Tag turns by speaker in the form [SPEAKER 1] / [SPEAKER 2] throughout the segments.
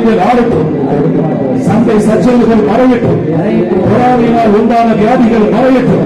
[SPEAKER 1] காரியங்கள் ஆடட்டும். சண்டை சச்சரவுகள் மறையட்டும். பொறாமையினால் உண்டான வியாதிகள் மறையட்டும்.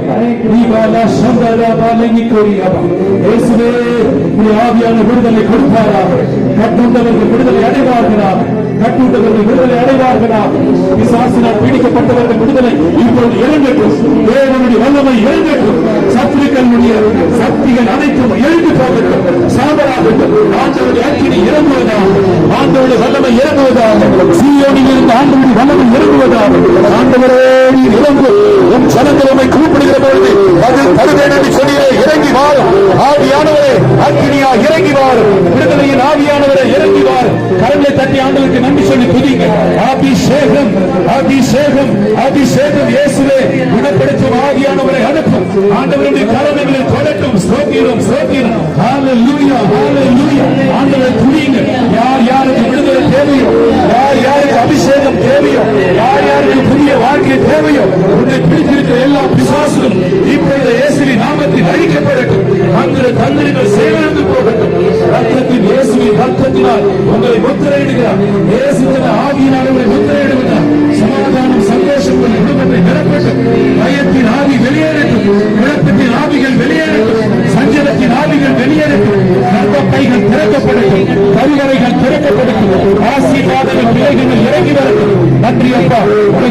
[SPEAKER 1] ஆவியான விடுதலை கொடுப்பாராக. கட்டுண்டவர்கள் விடுதலை அடைவார்களாக. கட்டுண்டவர்கள் விடுதலை அடைவார்களாக. விசாசினால் பீடிக்கப்பட்டவர்கள் விடுதலை இப்பொழுது இறங்கட்டும். தேவனுடைய வல்லமை இறங்கட்டும். சத்துருக்களுடைய சக்திகள் அனைத்தும் எழுந்து போகட்டும். சாம்பலாகட்டும். ஆண்டவருடைய அக்கினி இறங்குவதாக. ஆண்டவருடைய வல்லமை இறங்குவதாக சீயோனில் இருந்து ஆண்டவருடைய வல்லமை இறங்குவதாக ஆண்டவரே நீர் இறங்கு உன் ஜனங்களை கூப்பிடுகிற பொழுது அது தருவேன் என்று சொல்லியே இறங்கி வார். ஆவியானவரே அக்கினியா இறங்கி விடுதலையின் ஆவியானவரை இறங்கி கரங்களை தட்டி ஆண்டவருக்கு நன்றி சொல்லி அபிஷேகம் அபிஷேகம் அபிஷேகம். இயேசுவே குணப்படுத்தும் ஆவியானவரை அனுப்பும். ஆண்டவருடைய கரங்களை தொடட்டும். ஸ்தோத்திரம் ஸ்தோத்திரம். ஹalleluya ஹalleluya. ஆண்டவரை துதிங்க யார் யாருக்கு விடுதலை தேவையோ யார் யாருக்கு அபிஷேகம் தேவையோ யார் யாருக்கு புதிய வாழ்க்கை தேவையோ உன்னை பிடித்திருக்கிற எல்லா பிசாசுகளும் இப்பொழுது நீங்கள் சேர்ந்து போகட்டும். ரத்தத்தின் இயேசுவின் ரத்தத்தினால் உங்களை முத்திரையிடுகிறார் இயேசுவின் ஆவியினால் உங்களை முத்திரையிடுகிறார் சமாதானம் சந்தோஷம் உங்கள் குடும்பத்தை நிரப்பட்டும். பயத்தின் ஆவி வெளியேறட்டும். குழப்பத்தின் ஆவிகள் வெளியேறட்டும். சஞ்சலத்தின் ஆவிகள் வெளியேறட்டும். கர்ப்பப்பைகள் திறக்கப்படட்டும். கருவறைகள் திறக்கப்படட்டும். ஆசீர்வாதங்கள் பிள்ளைகள் இறங்கி வரட்டும். நன்றி அப்பா. உங்களை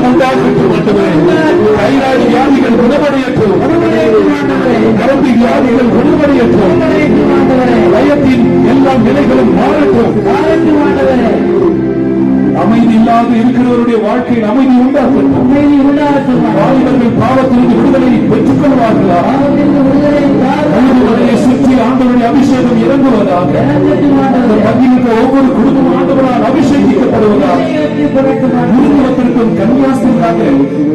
[SPEAKER 1] உண்டாகட்டும் ஆண்டவரே. தைராய்டு வியாதிகள் குணமடையட்டும் நரம்பு வியாதிகள் குணமடையட்டும் எல்லா நிலைகளும் மாறட்டும் அமைதி இல்லாது இருக்கிறவருடைய வாழ்க்கையில் அமைதி உண்டாகட்டும் வாலிபர்கள் பாவத்திலிருந்து விடுதலை பெற்றுக் கொள்வார்களா ஆண்டவருடைய அபிஷேகம் இறங்குவதாக பங்கிருக்க ஒவ்வொரு குடும்பம் ஆண்டவரால் அபிஷேகிக்கப்படுவதாக குடும்பத்திற்கும் கன்னியாசத்திற்காக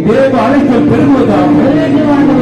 [SPEAKER 1] தேவ அழைத்தல் பெறுவதாக